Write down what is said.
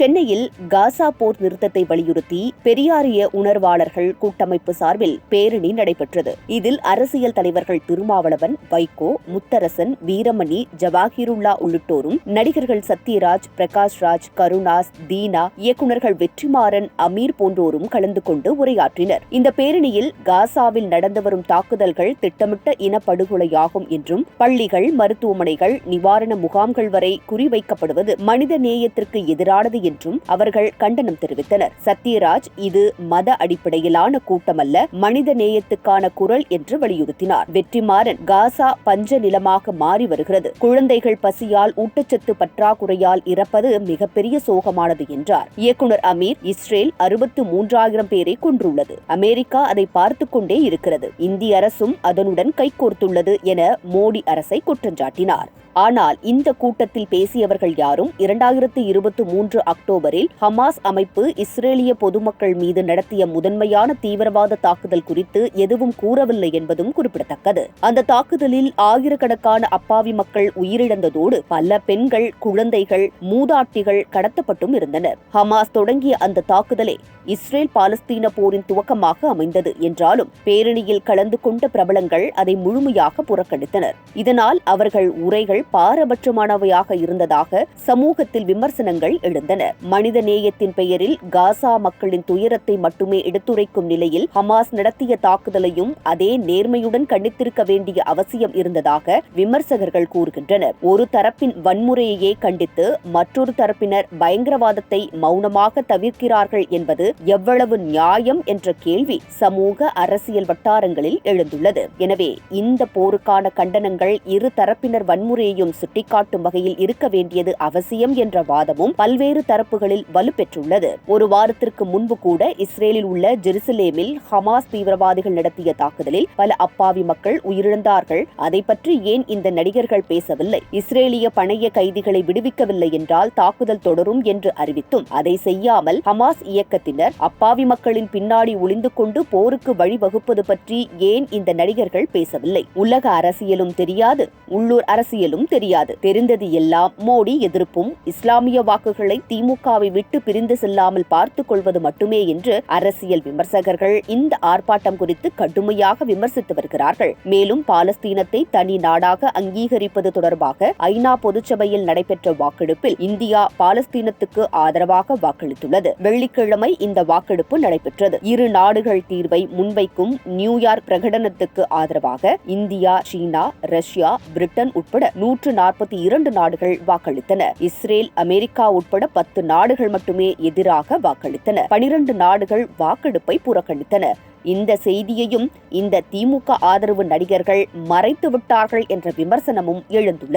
சென்னையில் காசா போர் நிறுத்தத்தை வலியுறுத்தி பெரியாரிய உணர்வாளர்கள் கூட்டமைப்பு சார்பில் பேரணி நடைபெற்றது. இதில் அரசியல் தலைவர்கள் திருமாவளவன் வைகோ முத்தரசன் வீரமணி ஜவாஹிருல்லா உள்ளிட்டோரும் நடிகர்கள் சத்யராஜ் பிரகாஷ் ராஜ் கருணாஸ் தீனா இயக்குநர்கள் வெற்றிமாறன் அமீர் போன்றோரும் கலந்து கொண்டு உரையாற்றினர். இந்த பேரணியில் காசாவில் நடந்து வரும் தாக்குதல்கள் திட்டமிட்ட இனப்படுகொலையாகும் என்றும் பள்ளிகள் மருத்துவமனைகள் நிவாரண முகாம்கள் வரை குறிவைக்கப்படுவது மனித நேயத்திற்கு எதிரானது என்றும் அவர்கள் கண்டனம் தெரிவித்தனர். சத்யராஜ் இது மத அடிப்படையிலான கூட்டமல்ல மனித நேயத்துக்கான குரல் என்று வலியுறுத்தினார். வெற்றிமாறன் காசா பஞ்ச நிலமாக மாறி வருகிறது. குழந்தைகள் பசியால் ஊட்டச்சத்து பற்றாக்குறையால் இறப்பது மிகப்பெரிய சோகமானது என்றார். இயக்குனர் அமீர் இஸ்ரேல் அறுபத்து மூன்றாயிரம் பேரை கொன்றுள்ளது. அமெரிக்கா அதை பார்த்துக் கொண்டே இருக்கிறது. இந்திய அரசும் அதனுடன் கைகோர்த்துள்ளது என மோடி அரசை குற்றஞ்சாட்டினார். ஆனால் இந்த கூட்டத்தில் பேசியவர்கள் யாரும் இரண்டாயிரத்து இருபத்தி மூன்று அக்டோபரில் ஹமாஸ் அமைப்பு இஸ்ரேலிய பொதுமக்கள் மீது நடத்திய முதன்மையான தீவிரவாத தாக்குதல் குறித்து எதுவும் கூறவில்லை என்பதும் குறிப்பிடத்தக்கது. அந்த தாக்குதலில் ஆயிரக்கணக்கான அப்பாவி மக்கள் உயிரிழந்ததோடு பல பெண்கள் குழந்தைகள் மூதாட்டிகள் கடத்தப்பட்டும் இருந்தனர். ஹமாஸ் தொடங்கிய அந்த தாக்குதலே இஸ்ரேல் பாலஸ்தீன போரின் துவக்கமாக அமைந்தது என்றாலும் பேரணியில் கலந்து கொண்ட பிரபலங்கள் அதை முழுமையாக புறக்கணித்தனர். இதனால் அவர்கள் உரைகள் பாரபட்சமானவையாக இருந்ததாக சமூகத்தில் விமர்சனங்கள் எழுந்தன. மனித நேயத்தின் பெயரில் காசா மக்களின் துயரத்தை மட்டுமே எடுத்துரைக்கும் நிலையில் ஹமாஸ் நடத்திய தாக்குதலையும் அதே நேர்மையுடன் கண்டித்திருக்க வேண்டிய அவசியம் இருந்ததாக விமர்சகர்கள் கூறுகின்றனர். ஒரு தரப்பின் வன்முறையையே கண்டித்து மற்றொரு தரப்பினர் பயங்கரவாதத்தை மௌனமாக தவிர்க்கிறார்கள் என்பது எவ்வளவு நியாயம் என்ற கேள்வி சமூக அரசியல் வட்டாரங்களில் எழுந்துள்ளது. எனவே இந்த போருக்கான கண்டனங்கள் இரு தரப்பினர் வன்முறையை வன்முறையையும் சுட்டிக்காட்டும் வகையில் இருக்க வேண்டியது அவசியம் என்ற வாதமும் பல்வேறு தரப்புகளில் வலுப்பெற்றுள்ளது. ஒரு வாரத்திற்கு முன்பு கூட இஸ்ரேலில் உள்ள ஜெருசலேமில் ஹமாஸ் தீவிரவாதிகள் நடத்திய தாக்குதலில் பல அப்பாவி மக்கள் உயிரிழந்தார்கள். அதை பற்றி ஏன் இந்த நடிகர்கள் பேசவில்லை? இஸ்ரேலிய பணைய கைதிகளை விடுவிக்கவில்லை என்றால் தாக்குதல் தொடரும் என்று அறிவித்தும் அதை செய்யாமல் ஹமாஸ் இயக்கத்தினர் அப்பாவி மக்களின் பின்னாடி ஒளிந்து கொண்டு போருக்கு வழிவகுப்பது பற்றி ஏன் இந்த நடிகர்கள் பேசவில்லை? உலக அரசியலும் தெரியாது. உள்ளூர் அரசியலும் தெரியாது. தெரிந்தது எல்லாம் மோடி எதிர்ப்பும் இஸ்லாமிய வாக்குகளை திமுகவை விட்டு பிரிந்து செல்லாமல் பார்த்துக் கொள்வது மட்டுமே என்று அரசியல் விமர்சகர்கள் இந்த ஆர்ப்பாட்டம் குறித்து கடுமையாக விமர்சித்து வருகிறார்கள். மேலும் பாலஸ்தீனத்தை தனி நாடாக அங்கீகரிப்பது தொடர்பாக ஐநா பொதுச்சபையில் நடைபெற்ற வாக்கெடுப்பில் இந்தியா பாலஸ்தீனத்துக்கு ஆதரவாக வாக்களித்துள்ளது. வெள்ளிக்கிழமை இந்த வாக்கெடுப்பு நடைபெற்றது. இரு நாடுகள் தீர்வை முன்வைக்கும் நியூயார்க் பிரகடனத்துக்கு ஆதரவாக இந்தியா சீனா ரஷ்யா பிரிட்டன் உட்பட நூற்று நாற்பத்தி இரண்டு நாடுகள் வாக்களித்தன. இஸ்ரேல் அமெரிக்கா உட்பட பத்து நாடுகள் மட்டுமே எதிராக வாக்களித்தன. பனிரண்டு நாடுகள் வாக்கெடுப்பை புறக்கணித்தன. இந்த செய்தியையும் இந்த திமுக ஆதரவு நடிகர்கள் மறைத்து விட்டார்கள் என்ற விமர்சனமும் எழுந்துள்ளது.